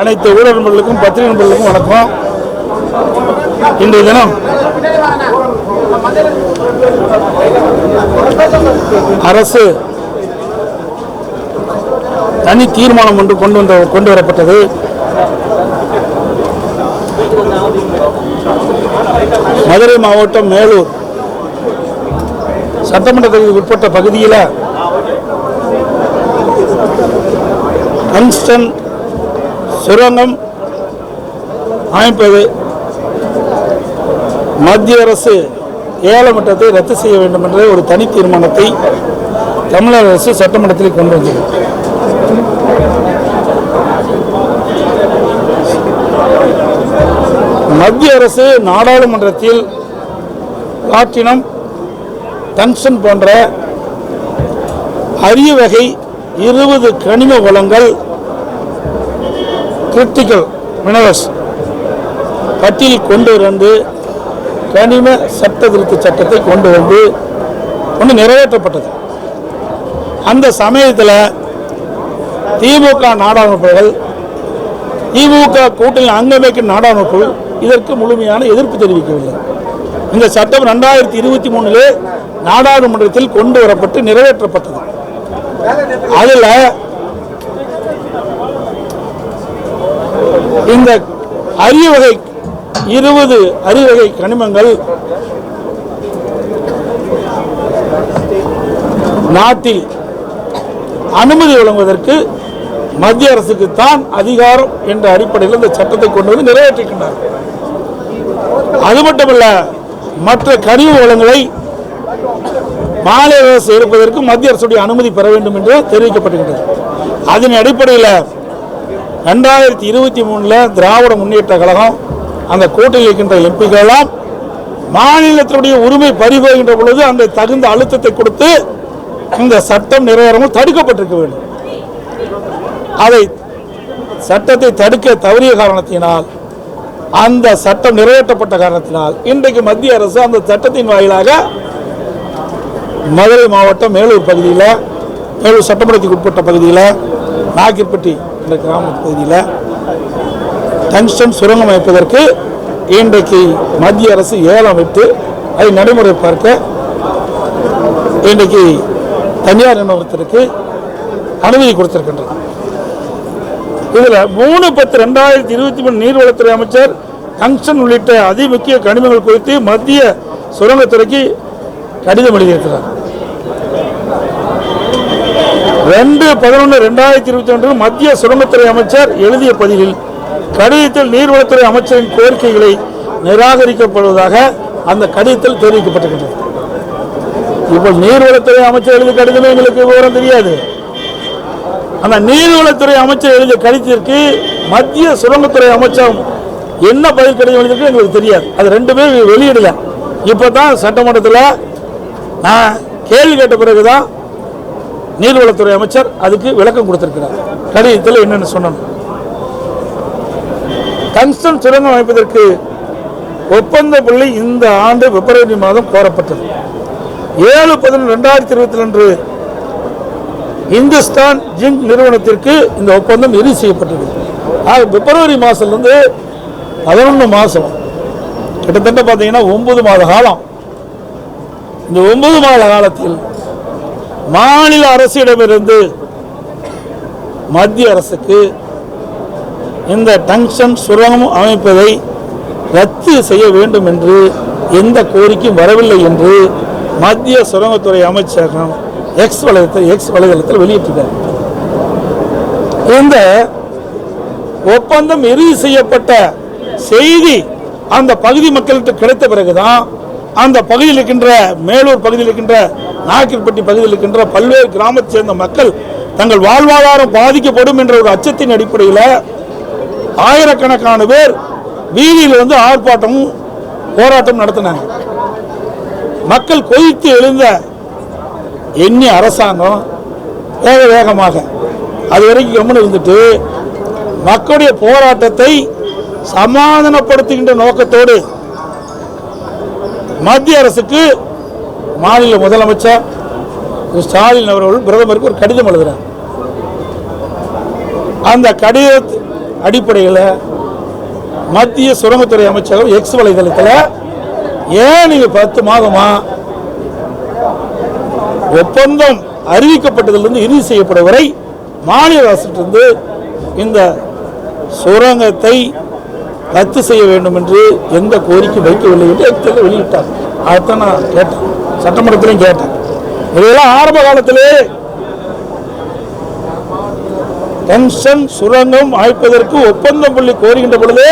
அனைத்து ஊடக நண்பர்களுக்கும் பத்திரிகை நண்பர்களுக்கும் வணக்கம். இன்றைய தினம் அரசு தனி தீர்மானம் ஒன்று கொண்டு வந்த கொண்டு வரப்பட்டது. மதுரை மாவட்டம் மேலூர் சட்டமன்ற தொகுதிக்கு உட்பட்ட பகுதியில் கன்ஸ்டன் சுரங்கம் அமைப்பது மத்திய அரசு ஏலமட்டத்தை ரத்து செய்ய வேண்டும் என்ற ஒரு தனி தீர்மானத்தை தமிழக அரசு சட்டமன்றத்தில் கொண்டு வந்தது. மத்திய அரசு நாடாளுமன்றத்தில் பிளாட்டினம் டங்ஸ்டன் போன்ற அரிய வகை இருபது கனிம வளங்கள் கிரிட்டிக்கல் மினரல்ஸ் பட்டியல் கொண்டு வந்து கனிம சட்ட திருத்த சட்டத்தை கொண்டு வந்து ஒன்று நிறைவேற்றப்பட்டது. அந்த சமயத்தில் திமுக நாடாளுமன்றங்கள் திமுக கூட்டணி அங்கமைக்கும் நாடாளுமன்றங்கள் இதற்கு முழுமையான எதிர்ப்பு தெரிவிக்கவில்லை. இந்த சட்டம் ரெண்டாயிரத்தி இருபத்தி மூணிலே நாடாளுமன்றத்தில் கொண்டு வரப்பட்டு நிறைவேற்றப்பட்டது. அதில் இந்த அரிய வகை இருபது அரிய வகை கனிமங்கள் நாட்டில் அனுமதி வழங்குவதற்கு மத்திய அரசுக்கு தான் அதிகாரம் என்ற அடிப்படையில் இந்த சட்டத்தை கொண்டு வந்து நிறைவேற்றிருக்கின்றார் அது மட்டுமல்ல மற்ற கனிம வளங்களை மாநில அரசு எடுப்பதற்கு மத்திய அரசுடைய அனுமதி பெற வேண்டும் என்று தெரிவிக்கப்பட்டிருக்கிறது. அதன் அடிப்படையில் ரெண்டாயிரத்தி இருபத்தி மூணில் திராவிட முன்னேற்ற கழகம் அந்த கூட்டில் இருக்கின்ற எம்பிக்கெல்லாம் மாநிலத்தினுடைய உரிமை பறிபோகின்ற பொழுது அந்த தகுந்த அழுத்தத்தை கொடுத்து இந்த சட்டம் நிறைவேறவும் தடுக்கப்பட்டிருக்க வேண்டும். அதை சட்டத்தை தடுக்க தவறிய காரணத்தினால் அந்த சட்டம் நிறைவேற்றப்பட்ட காரணத்தினால் இன்றைக்கு மத்திய அரசு அந்த சட்டத்தின் வாயிலாக மதுரை மாவட்டம் மேலூர் பகுதியில் மேலூர் சட்டமன்றத்துக்கு உட்பட்ட பகுதியில் நாகிப்பட்டி என்ற கிராம பகுதியில் டங்ஸ்டன் சுரங்கம் அமைப்பதற்கு இன்றைக்கு மத்திய அரசு ஏலம் விட்டு அதை நடைமுறை பார்க்க இன்றைக்கு தனியார் நிறுவனத்திற்கு அனுமதி கொடுத்திருக்கின்றது. இதில் மூணு பத்து ரெண்டாயிரத்தி இருபத்தி மூணு நீர்வளத்துறை அமைச்சர் டங்ஸ்டன் உள்ளிட்ட அதிமுக்கிய கனிமங்கள் குறித்து மத்திய சுரங்கத்துறைக்கு கடிதம் எழுதியிருக்கிறார். ரெண்டு பதினொன்று ரெண்டாயிரத்தி இருபத்தி ஒன்று மத்திய சுரங்கத்துறை அமைச்சர் எழுதிய பதிலில் கடிதத்தில் நீர்வளத்துறை அமைச்சரின் கோரிக்கைகளை நிராகரிக்கப்படுவதாக அந்த கடிதத்தில் தெரிவிக்கப்பட்டிருக்கிறது. இப்போ நீர்வளத்துறை அமைச்சர் எழுதிய கடிதமே எங்களுக்கு விவரம் தெரியாது. அந்த நீர்வளத்துறை அமைச்சர் எழுதிய கடிதத்திற்கு மத்திய சுரங்கத்துறை அமைச்சர் என்ன பதில் கடிதம் எழுதியிருக்கு எங்களுக்கு தெரியாது. அது ரெண்டுமே வெளியிடல. இப்போ தான் சட்டமன்றத்தில் நான் கேள்வி கேட்ட பிறகு தான் நீர்வளத்துறை அமைச்சர் அதுக்கு விளக்கம் கொடுத்திருக்கிறார். கடிதத்தில் என்னென்னு சொன்னோம். டங்ஸ்டன் சுரங்கம் அமைப்பதற்கு ஒப்பந்த புள்ளி இந்த ஆண்டு பிப்ரவரி மாதம் கோரப்பட்டது. ஏழு பதினொன்று ரெண்டாயிரத்தி இருபத்தி ரெண்டு இந்துஸ்தான் ஜிங்க் நிறுவனத்திற்கு இந்த ஒப்பந்தம் இறுதி செய்யப்பட்டது. ஆக பிப்ரவரி மாதத்துலேருந்து பதினொன்று மாதம் கிட்டத்தட்ட பார்த்தீங்கன்னா ஒன்பது மாத காலம். இந்த ஒன்பது மாத காலத்தில் மாநில அரசிடமிருந்து மத்திய அரசுக்கு இந்த டங்ஷன் சுரங்கம் அமைப்பதை ரத்து செய்ய வேண்டும் என்று எந்த கோரிக்கையும் வரவில்லை என்று மத்திய சுரங்கத்துறை அமைச்சகம் எக்ஸ் வலைதளத்தில் எக்ஸ் வலைதளத்தில் வெளியிட்டிருக்கார் இந்த ஒப்பந்தம் இறுதி செய்யப்பட்ட செய்தி அந்த பகுதி மக்களுக்கு கிடைத்த பிறகுதான் அந்த பகுதியில் இருக்கின்ற மேலூர் பகுதியில் இருக்கின்ற நாக்கிற்பட்டி பகுதியில் இருக்கின்ற பல்வேறு கிராமத்தை சேர்ந்த மக்கள் தங்கள் வாழ்வாதாரம் பாதிக்கப்படும் என்ற ஒரு அச்சத்தின் அடிப்படையில் ஆயிரக்கணக்கான பேர் வீதியில் வந்து ஆர்ப்பாட்டமும் போராட்டம் நடத்தினாங்க. மக்கள் கொதித்து எழுந்த எண்ணி அரசாங்கம் வேக வேகமாக அது வரைக்கும் கம்முன்னு இருந்துட்டு மக்களுடைய போராட்டத்தை சமாதானப்படுத்துகின்ற நோக்கத்தோடு மத்திய அரசுக்கு மாநில முதலமைச்சர் ஸ்டாலின் அவர்கள் பிரதமருக்கு ஒரு கடிதம் எழுதுறார். அந்த கடித அடிப்படையில் மத்திய சுரங்கத்துறை அமைச்சகம் எக்ஸ் வலைதளத்தில் ஏன் நீங்கள் பத்து மாதமா ஒப்பந்தம் அறிவிக்கப்பட்டதிலிருந்து இறுதி செய்யப்படும் வரை மாநில அரசிட்டிருந்து இந்த சுரங்கத்தை ரத்து செய்ய வேண்டும் என்று எந்த கோரிக்கை வைக்கவில்லை என்று எக்ஸில் வெளியிட்டார். அதைத்தான் நான் கேட்டேன். சட்டமன்றத்திலையும் கேட்டேன். இதெல்லாம் ஆரம்ப காலத்திலே பென்ஷன் சுரங்கம் அமைப்பதற்கு ஒப்பந்தம் புள்ளி கோருகின்ற பொழுது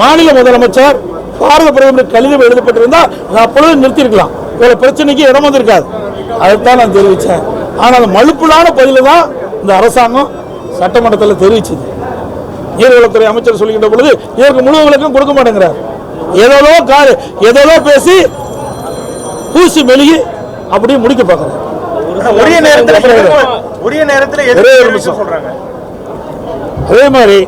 மாநில முதலமைச்சர் பாரத பிரதமர் கடிதம் எழுதப்பட்டிருந்தால் நான் அப்பொழுது நிறுத்தியிருக்கலாம். இவ்வளவு பிரச்சனைக்கு இடம் வந்திருக்காது. அதைத்தான் நான் தெரிவித்தேன். ஆனால் அந்த மழுப்புலான பதில தான் இந்த அரசாங்கம் சட்டமன்றத்தில் தெரிவிச்சது. நீர்வளத்துறை அமைச்சர் சொல்லுகின்ற பொழுது இதற்கு முழு விளக்கம் கொடுக்க மாட்டேங்கிறார். ஏதோ காரு ஏதோ பேசி பூசி மெழுகி அப்படியே முடிக்க பார்க்குறாரு. உரிய நேரத்துல உரிய நேரத்துல ஒரே ஒரு எதிர்ப்பு நிமிஷம். சொல்றாங்க? அதே மாதிரி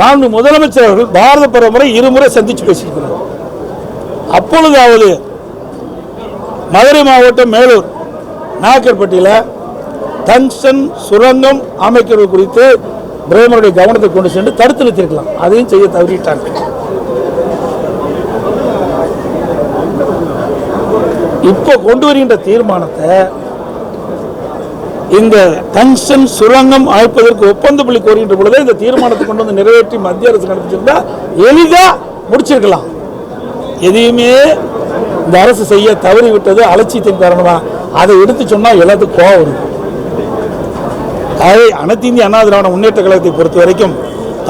நான்கு முதலமைச்சர் அவர்கள் பாரத பிரதமரை இருமுறை சந்திச்சு பேசியிருக்கிறார். அப்பொழுதாவது மதுரை மாவட்டம் மேலூர் நாயக்கர்பட்டியில் டங்ஷன் சுரங்கம் அமைக்கிறது குறித்து பிரதமருடைய கவனத்தை கொண்டு சென்று தடுத்து நிறுத்திருக்கலாம் அதையும் செய்ய தவறிட்டாங்க இப்போ கொண்டு வருகின்ற தீர்மானத்தை இந்த டங்ஷன் சுரங்கம் அழைப்பதற்கு ஒப்பந்த புள்ளி கோருகின்ற பொழுது இந்த தீர்மானத்தை கொண்டு வந்து நிறைவேற்றி மத்திய அரசு நடத்திச்சிருந்தா எளிதா முடிச்சிருக்கலாம். எதையுமே இந்த அரசு செய்ய தவறி விட்டது அலட்சியத்தின் காரணமா. அதை எடுத்து சொன்னா எல்லாத்துக்கும் கோவம் வருது அதை அனைத்து இந்திய அண்ணா திராவிட முன்னேற்ற கழகத்தை பொறுத்த வரைக்கும்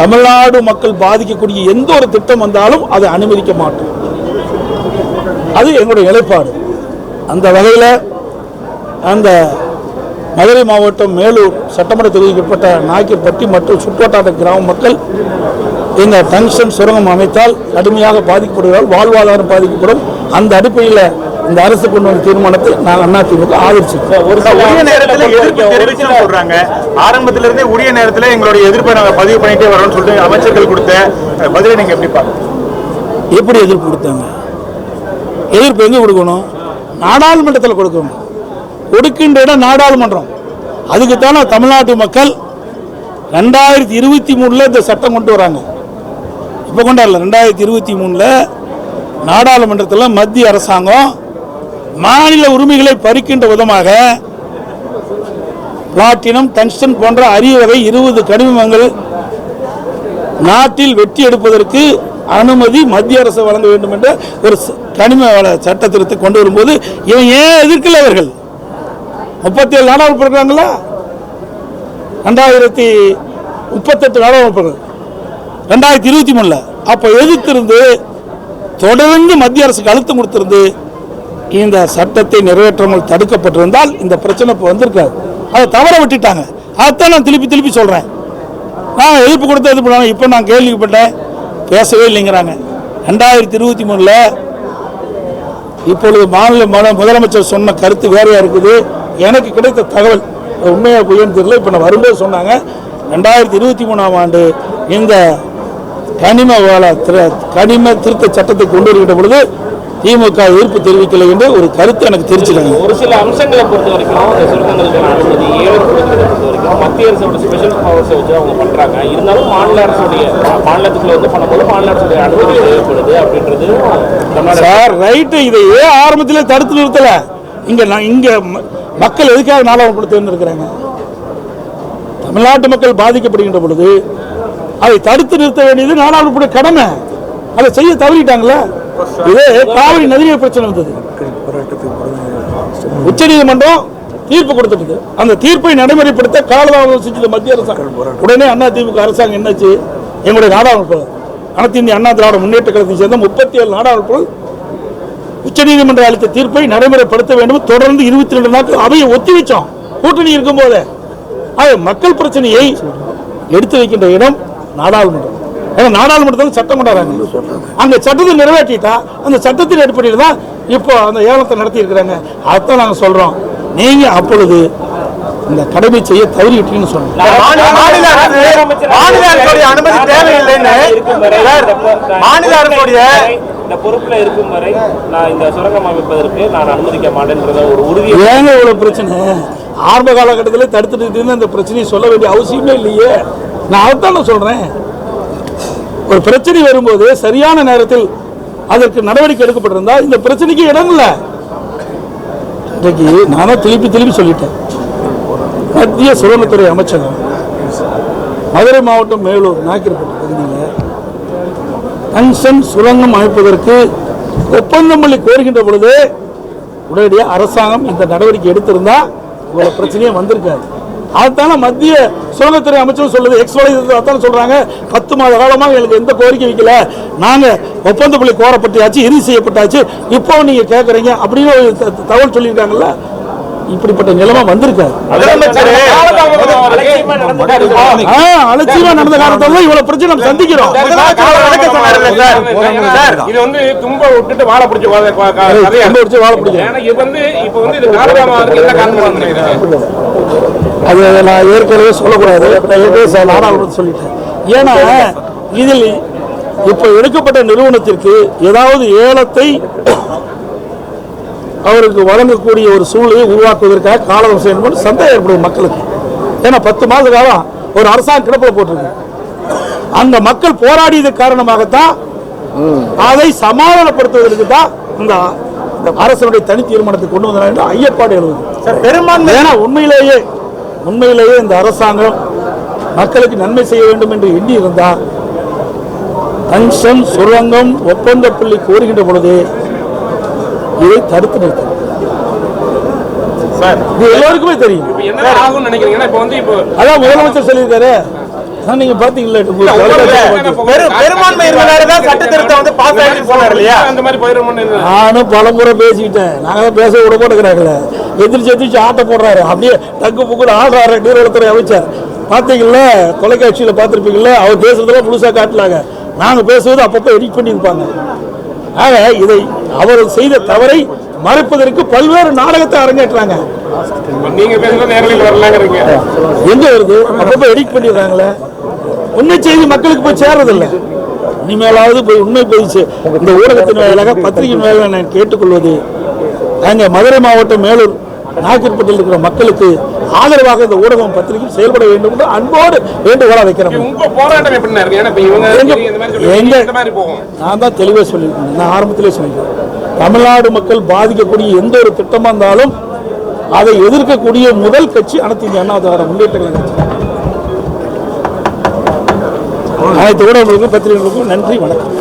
தமிழ்நாடு மக்கள் பாதிக்கக்கூடிய எந்த ஒரு திட்டம் வந்தாலும் அதை அனுமதிக்க மாட்டோம். அது எங்களுடைய நிலைப்பாடு. அந்த வகையில் அந்த மதுரை மாவட்டம் மேலூர் சட்டமன்ற தொகுதிக்குட்பட்ட நாய்க்கர்பட்டி மற்றும் சுற்றுவட்டார கிராம மக்கள் இந்த டங்ஷன் சுரங்கம் அமைத்தால் கடுமையாக பாதிக்கப்படுகிறார் வாழ்வாதாரம் பாதிக்கப்படும். அந்த அடிப்படையில் இந்த அரசு கொண்டு வந்த தீர்மானத்தை நாங்கள் அதிமுக ஆதரிச்சிருக்கோம். ஒரு உரிய நேரத்துல எதிர்ப்பு தெரிவிச்சுன்னு சொல்றாங்க. ஆரம்பத்துல இருந்தே உரிய நேரத்துல எங்களுடைய எதிர்ப்பை நாங்க பதிவு பண்ணிட்டே வரோம்னு சொல்லிட்டு அமைச்சர்கள் கொடுத்த பதிலை நீங்க எப்படி பாருங்க எப்படி எதிர்ப்பு கொடுத்தாங்க? எதிர்ப்பு எங்கே கொடுக்கணும்? நாடாளுமன்றத்தில் கொடுக்கணும். கொடுக்கின்ற இடம் நாடாளுமன்றம். அதுக்குத்தானே தமிழ்நாட்டு மக்கள் ரெண்டாயிரத்தி இருபத்தி மூணில் இந்த சட்டம் கொண்டு வராங்க. இப்போ கொண்டாடல ரெண்டாயிரத்தி இருபத்தி மூணில் நாடாளுமன்றத்தில் மத்திய அரசாங்கம் மாநில உரிமைகளை பறிக்கின்ற விதமாக பிளாட்டினம் டங்ஸ்டன் போன்ற அரிய வகை இருபது கனிமங்கள் நாட்டில் வெற்றி எடுப்பதற்கு அனுமதி மத்திய அரசு வழங்க வேண்டும் என்ற ஒரு கனிம வள சட்ட திருத்தம் கொண்டு வரும்போது இவன் ஏன் எதிர்க்கல அவர்கள்? முப்பத்தி ஏழு நாடாளுமன்ற இருக்கிறாங்களா ரெண்டாயிரத்தி முப்பத்தெட்டு நாடாளுமன்ற ரெண்டாயிரத்தி இருபத்தி மூணில். அப்போ எதிர்த்திருந்து தொடர்ந்து மத்திய அரசுக்கு அழுத்தம் கொடுத்திருந்து இந்த சட்டத்தை நிறைவேற்றாமல் தடுக்கப்பட்டிருந்தால் இந்த பிரச்சனை இப்போ வந்திருக்காது. அதை தவற விட்டுட்டாங்க. அதைத்தான் நான் திருப்பி திருப்பி சொல்கிறேன் நான் எதிர்ப்பு கொடுத்து எதிர்ப்பு இப்போ நான் கேள்விப்பட்டேன். பேசவே இல்லைங்கிறாங்க. ரெண்டாயிரத்தி இருபத்தி மூணில் இப்பொழுது மாநில மத- முதலமைச்சர் சொன்ன கருத்து வேறையா இருக்குது. எனக்கு கிடைத்த தகவல் உண்மையாக பொய்யன்னு தெரியல. இப்போ நான் வரும்போது சொன்னாங்க ரெண்டாயிரத்தி இருபத்தி மூணாம் ஆண்டு இந்த கனிம வேலை கனிம திருத்த சட்டத்தை கொண்டு வருகின்ற பொழுது திமுக எதிர்ப்பு தெரிவிக்கலை என்று ஒரு கருத்து எனக்கு தெரிஞ்சுக்காங்க. ஒரு சில அம்சங்களை பொறுத்த வரைக்கும் இந்த சுரங்கங்களுக்கான அனுமதி ஏழு மத்திய அரசோட ஸ்பெஷல் பவர்ஸை வச்சு அவங்க பண்றாங்க. இருந்தாலும் மாநில அரசுடைய மாநிலத்துக்குள்ள வந்து பண்ணும்போது மாநில அரசுடைய அனுமதி தேவைப்படுது அப்படின்றது சார் ரைட்டு இதை ஏன் ஆரம்பத்திலே தடுத்து நிறுத்தல. இங்க நான் இங்க மக்கள் எதுக்காக நாடாளுமன்ற தேர்ந்தெடுக்கிறாங்க? தமிழ்நாட்டு மக்கள் பாதிக்கப்படுகின்ற பொழுது அதை தடுத்து நிறுத்த வேண்டியது நாடாளுமன்ற கடமை. அதை செய்ய தவறிட்டாங்களே? இதே காவிரி நதிநீர் பிரச்சனை வந்தது. உச்சநீதிமன்றம் தீர்ப்பு கொடுத்துட்டு அந்த தீர்ப்பை நடைமுறைப்படுத்த காலதாமதம் செஞ்சது மத்திய அரசாங்கம் உடனே அண்ணா திமுக அரசாங்கம் என்னாச்சு? எங்களுடைய நாடாளுமன்ற அனைத்து இந்திய அண்ணா திராவிட முன்னேற்ற கழகத்தை சேர்ந்த முப்பத்தி ஏழு நாடாளுமன்ற உச்சநீதிமன்றம் அளித்த தீர்ப்பை நடைமுறைப்படுத்த வேண்டும். தொடர்ந்து இருபத்தி ரெண்டு நாட்கள் அவையை ஒத்தி வச்சோம். கூட்டணி இருக்கும் போதே மக்கள் பிரச்சனையை எடுத்து வைக்கின்ற இடம் நாடாளுமன்றம். நாடாளுமன்றத்தில் சட்டம் கொண்டாடுறாங்க. அங்க சட்டத்தை நிறைவேற்றிட்டா அந்த சட்டத்தின் அடிப்படையில் தான் இப்போ அந்த ஏலத்தை நடத்தி இருக்கிறாங்க அதைத்தான் நாங்கள் சொல்றோம். நீங்க அப்பொழுது இந்த கடமை செய்ய மாநில அரசுடைய அனுமதி தேவையில்லைன்னு சார், மாநில அரசுடைய இந்த பொறுப்புல இருக்கும் வரை நான் இந்த சுரங்கம் அமைப்பதற்கு நான் அனுமதிக்க மாட்டேன்றத ஒரு உறுதியை ஏங்க இவ்வளவு பிரச்சனை? ஆரம்ப காலகட்டத்தில் தடுத்துட்டு இருந்து அந்த பிரச்சனையை சொல்ல வேண்டிய அவசியமே இல்லையே. நான் அதைத்தான் நான் சொல்றேன். ஒரு பிரச்சனை வரும்போது சரியான நேரத்தில் அதற்கு நடவடிக்கை எடுக்கப்பட்டிருந்தா இந்த பிரச்சனைக்கு இடம் இல்லை. இன்றைக்கு நானும் திருப்பி திருப்பி சொல்லிட்டேன். மத்திய சுரங்கத்துறை அமைச்சகம் மதுரை மாவட்டம் மேலூர் நாக்கிரப்பட்ட பகுதியில் டங்ஷன் சுரங்கம் அமைப்பதற்கு ஒப்பந்தம் பண்ணி கோருகின்ற பொழுது உடனடியாக அரசாங்கம் இந்த நடவடிக்கை எடுத்திருந்தா இவ்வளோ பிரச்சனையே வந்திருக்காது. அதுதானே மத்திய சுரங்கத்துறை அமைச்சரும் சொல்லுது. எக்ஸ் அதான் சொல்றாங்க. பத்து மாத காலமாக எங்களுக்கு எந்த கோரிக்கை வைக்கல. நாங்க ஒப்பந்த புள்ளி கோரப்பட்டாச்சு இறுதி செய்யப்பட்டாச்சு. இப்போ நீங்க கேட்குறீங்க அப்படின்னு த- தகவல் சொல்லியிருக்காங்கல்ல? இப்படிப்பட்ட நிலைமை வந்திருக்காது. அலட்சியமா நடந்த காலத்துல இவ்வளவு பிரச்சனை சந்திக்கிறோம். இது வந்து தும்ப விட்டுட்டு வாழை பிடிச்ச ரொம்ப பிடிச்சி வாழ இது வந்து இப்போ வந்து இது அது நான் ஏற்கனவே சொல்லக்கூடாது. ஏற்கனவே சொல்லிட்டேன். ஏன்னா இதில் இப்போ எடுக்கப்பட்ட நிறுவனத்திற்கு ஏதாவது ஏலத்தை அவருக்கு வழங்கக்கூடிய ஒரு சூழ்நிலையை உருவாக்குவதற்காக காலவரிசை என்பது சந்தேகம் ஏற்படும் மக்களுக்கு. ஏன்னா பத்து மாத காலம் ஒரு அரசாங்கம் கிடப்பில் போட்டிருக்கு. அந்த மக்கள் போராடியது காரணமாகத்தான் அதை சமாதானப்படுத்துவதற்கு தான் இந்த அரசனுடைய தனி தீர்மானத்தை கொண்டு வந்தாங்க என்று ஐயப்பாடு எழுதுது. சார் பெரும்பான்மை ஏன்னா உண்மையிலேயே உண்மையிலேயே இந்த அரசாங்கம் மக்களுக்கு நன்மை செய்ய வேண்டும் என்று எண்ணி இருந்தால் டங்ஷன் சுரங்கம் ஒப்பந்த புள்ளி கோருகின்ற பொழுது இதை தடுத்து நிறுத்தும் சார் இது எல்லோருக்குமே தெரியும். இப்போ என்ன ஆகும்னு நினைக்கிறீங்கன்னா இப்போ வந்து இப்போ அதான் முதலமைச்சர் சொல்லியிருக்காரு. நீங்க பாத்தீங்களா பெரும்பான்மை இருந்தனால தான் சட்ட திருத்தம் வந்து பாஸ் சொன்னார் இல்லையா? அந்த மாதிரி போயிடுமோன்னு நானும் பல முறை பேசிக்கிட்டேன். நாங்க பேச விட மாட்டேங்கிறாங்களே. எந்திரிச்சு எந்திரிச்சு ஆட்ட போடுறாரு. அப்படியே தக்கு புக்குன்னு ஆடுறாரு நீர்வளத்துறை அமைச்சர். பார்த்தீங்கல்ல தொலைக்காட்சியில் பார்த்துருப்பீங்கல்ல அவர் பேசுறதெல்லாம் முழுசா காட்டலாங்க நாங்க பேசுவது அப்பப்போ எடிட் பண்ணியிருப்பாங்க. ஆக இதை அவர் செய்த தவறை மறைப்பதற்கு பல்வேறு நாடகத்தை அரங்கேற்றாங்க. நீங்க எங்க வருது? அப்பப்போ எடிட் பண்ணிடுறாங்களே. உண்மை செய்தி மக்களுக்கு போய் சேர்றதில்ல. இனிமேலாவது போய் உண்மை போயிடுச்சு இந்த ஊடகத்தின் வாயிலாக பத்திரிகையின் வாயிலாக நான் கேட்டுக்கொள்வது அங்கே மதுரை மாவட்டம் மேலூர் நாகர்பட்டில் இருக்கிற மக்களுக்கு ஆதரவாக இந்த ஊடகம் பத்திரிகை செயல்பட வேண்டும் என்று அன்போடு வேண்டுகோளா வைக்கிறோம் எங்க- நான் தான் தெளிவாக சொல்லியிருக்கேன். நான் ஆரம்பத்திலே சொல்லியிருக்கேன். தமிழ்நாடு மக்கள் பாதிக்கக்கூடிய எந்த ஒரு திட்டமாக இருந்தாலும் அதை எதிர்க்கக்கூடிய முதல் கட்சி அனைத்து இந்திய அண்ணா திராவிட முன்னேற்ற கழக கட்சி. அனைத்து ஊடகங்களுக்கும் பத்திரிகைகளுக்கும் நன்றி வணக்கம்.